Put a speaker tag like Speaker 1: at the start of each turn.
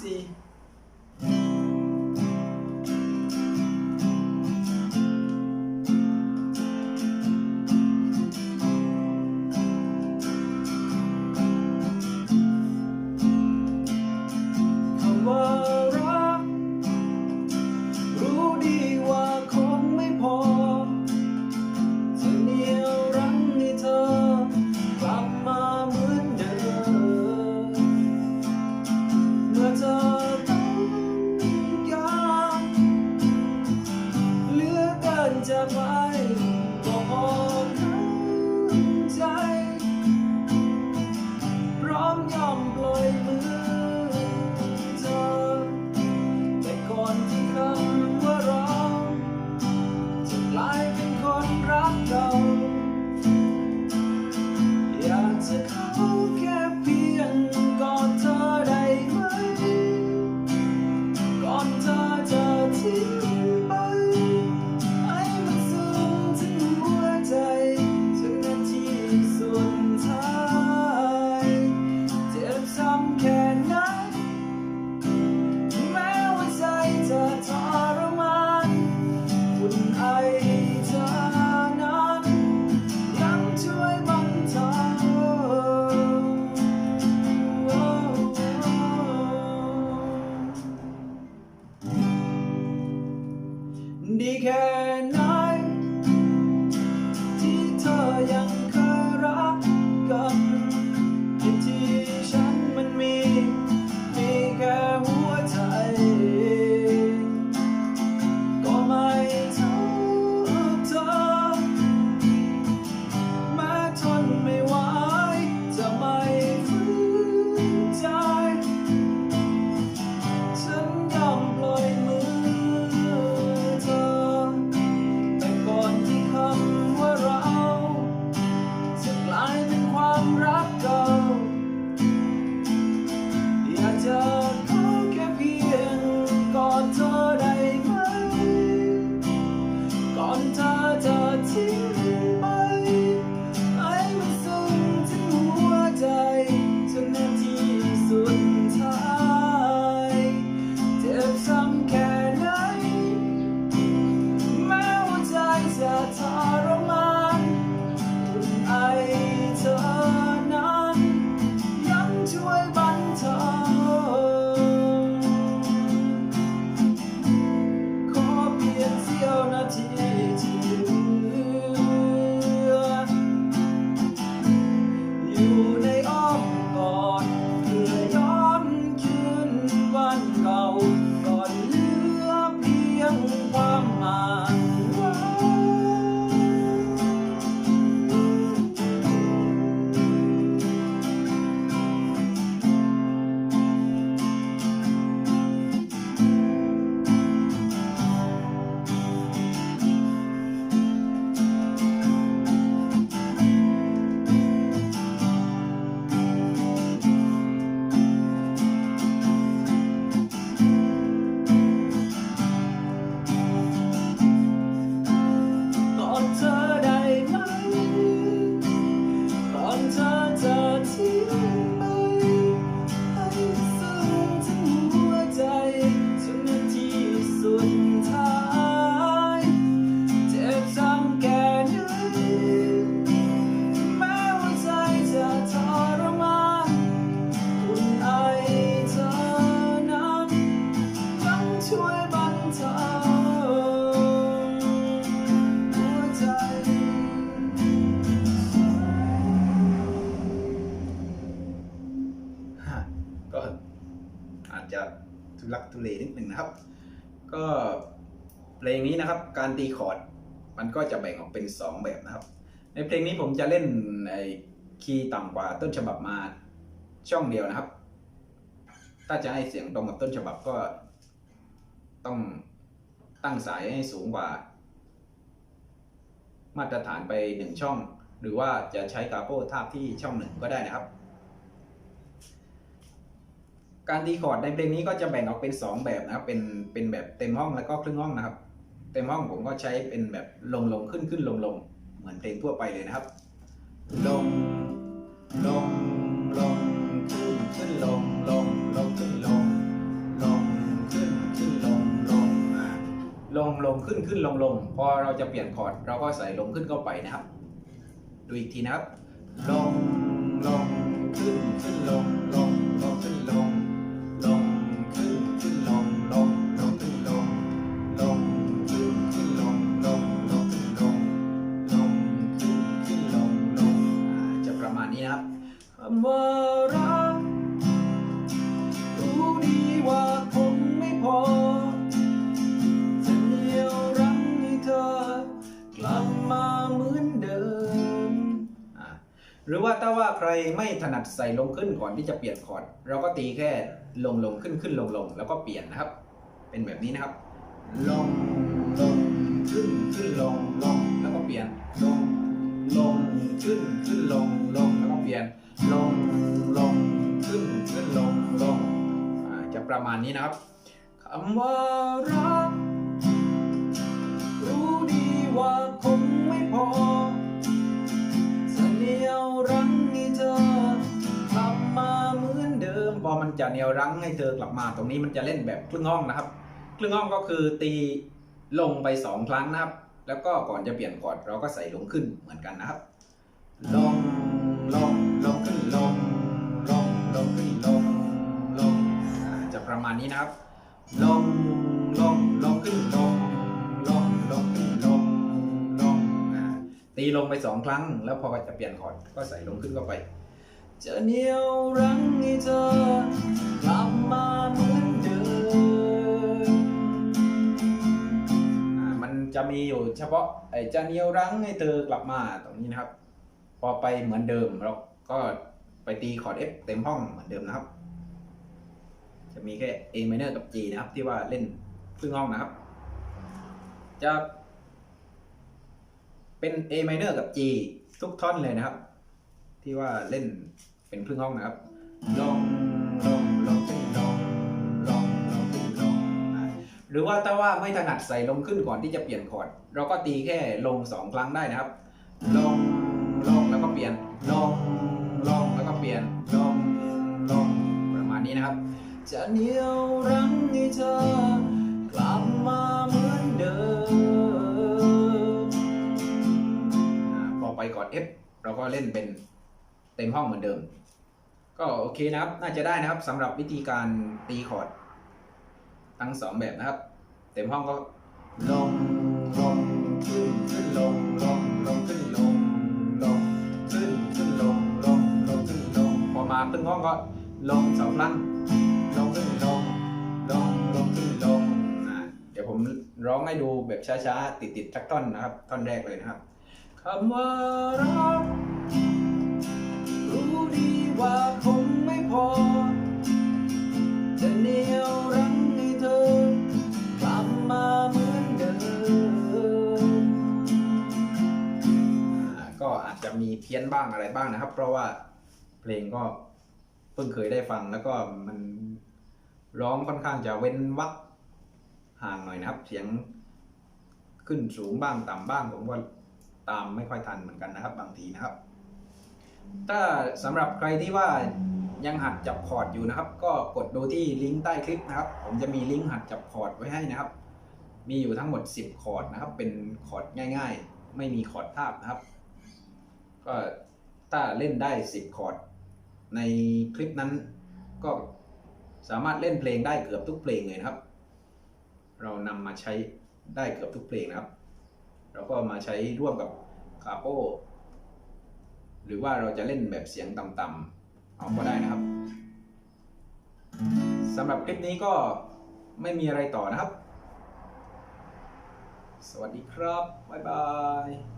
Speaker 1: สิค จ ลักทุเลนิดหนึ่งนะครับ ก็เพลงนี้นะครับ
Speaker 2: การตีคอร์ดมันก็จะแบ่งออกเป็น 2 แบบนะครับ ในเพลงนี้ผมจะเล่นไอ้คีย์ต่ำกว่าต้นฉบับมาช่องเดียวนะครับ ถ้าจะให้เสียงตรงกับต้นฉบับก็ต้องตั้งสายให้สูงกว่า มาตรฐานไปหนึ่งช่อง หรือว่าจะใช้กาโป้ทาบที่ช่องหนึ่งก็ได้นะครับ การตีคอร์ดในเพลงนี้ก็จะแบ่งออกเป็น 2 แบบนะครับ เป็นเป็นแบบเต็มห้องแล้วก็ครึ่งห้องนะครับ เต็มห้องผมก็ใช้เป็นแบบลงลงขึ้นขึ้นลงลงเหมือนเพลงทั่วไปเลยนะครับ ลง ลง ลง ขึ้นขึ้นลงลงลงขึ้นลง ลงขึ้นขึ้นลงลงลงลงขึ้นขึ้นลงลงพอเราจะเปลี่ยนคอร์ดเราก็ใส่ลงขึ้นเข้าไปนะครับ ดูอีกทีนะครับ ลงลงขึ้นขึ้นลงลง หรือว่าถ้าว่าใครไม่ถนัดใส่ลงขึ้นก่อนที่จะเปลี่ยนคอร์ดเราก็ตีแค่ลงลงขึ้นขึ้นลงลงแล้วก็เปลี่ยนนะครับ เป็นแบบนี้นะครับ ลงลงขึ้นขึ้นลงลงแล้วก็เปลี่ยนลงลงขึ้นขึ้นลงลงแล้วก็เปลี่ยนลงลงขึ้นขึ้นลงลงจะประมาณนี้นะครับคำว่ารักรู้ดีว่าคงไม่พอ จะเหนียวรั้งให้เธอกลับมา ตรงนี้มันจะเล่นแบบครึ่งห้องนะครับ ครึ่งห้องก็คือตีลงไปสองครั้งนะครับ แล้วก็ก่อนจะเปลี่ยนคอร์ดเราก็ใส่ลงขึ้นเหมือนกันนะครับ ลงลงลงขึ้นลงลงลงขึ้นลงลงจะประมาณนี้นะครับ ลงลงลงขึ้นลงลงลงขึ้นลงลงตีลงไปสองครั้ง แล้วพอจะเปลี่ยนคอร์ดก็ใส่ลงขึ้นเข้าไป จะเหนียวรั้งให้เธอกลับมาเหมือนเดิมอ่ามันจะมีอยู่เฉพาะไอ้จะเหนียวรั้งให้เธอกลับมาตรงนี้นะครับ พอไปเหมือนเดิมเราก็ไปตีคอร์ด F เต็มห้องเหมือนเดิมนะครับ จะมีแค่ A minor กับ G นะครับ ที่ว่าเล่นครึ่งห้องนะครับ จะเป็น A minor กับ G ทุกท่อนเลยนะครับ ที่ว่าเล่น เป็นครึ่งห้องนะครับลงลงลงขึ้นลงลงลงขึ้นลงอ่าหรือว่าถ้าว่าไม่ถนัดใส่ลงขึ้นก่อนที่จะเปลี่ยนคอร์ดเราก็ตีแค่ลงสองครั้งได้นะครับลงลงแล้วก็เปลี่ยนลงลงแล้วก็เปลี่ยนลงลงประมาณนี้นะครับ จะเหนียวรั้งให้เธอกลับมาเหมือนเดิมพอไปกอด F เราก็เล่นเป็น เต็มห้องเหมือนเดิม ก็โอเคนะครับ น่าจะได้นะครับสำหรับวิธีการตีคอร์ดทั้งสองแบบนะครับ เต็มห้องก็ลงลงขึ้นขึ้นลงลงลงขึ้นลงลงขึ้นขึ้นลงลงลงขึ้นลงพอมาครึ่งห้องก็ลงสองครั้งลงขึ้นลงลงลงขึ้นลงอ่าเดี๋ยวผมร้องให้ดูแบบช้าๆ ติดๆสักท่อนนะครับ ท่อนแรกเลยนะครับคำว่ารักรู้ ดีว่าคงไม่พอ จะเหนียวรั้งให้เธอกลับมาเหมือนเดิมอ่าก็อาจจะมีเพี้ยนบ้างอะไรบ้างนะครับ เพราะว่าเพลงก็เพิ่งเคยได้ฟังแล้วก็มันร้องค่อนข้างจะเว้นวรรคห่างหน่อยนะครับ เสียงขึ้นสูงบ้างต่ำบ้างผมก็ตามไม่ค่อยทันเหมือนกันนะครับ บางทีนะครับ ถ้าสำหรับใครที่ว่ายังหัดจับคอร์ดอยู่นะครับ ก็กดดูที่ลิงก์ใต้คลิปนะครับ ผมจะมีลิงก์หัดจับคอร์ดไว้ให้นะครับ มีอยู่ทั้งหมด 10 คอร์ดนะครับ เป็นคอร์ดง่าย ๆ ไม่มีคอร์ดทาบนะครับ ก็ถ้าเล่นได้ 10 คอร์ด ในคลิปนั้นก็สามารถเล่นเพลงได้เกือบทุกเพลงเลยนะครับ เรานำมาใช้ได้เกือบทุกเพลงนะครับ เราก็มาใช้ร่วมกับคาโป หรือว่าเราจะเล่นแบบเสียงต่ำๆเอาก็ได้นะครับสำหรับคลิปนี้ก็ไม่มีอะไรต่อนะครับ สวัสดีครับ บ๊ายบาย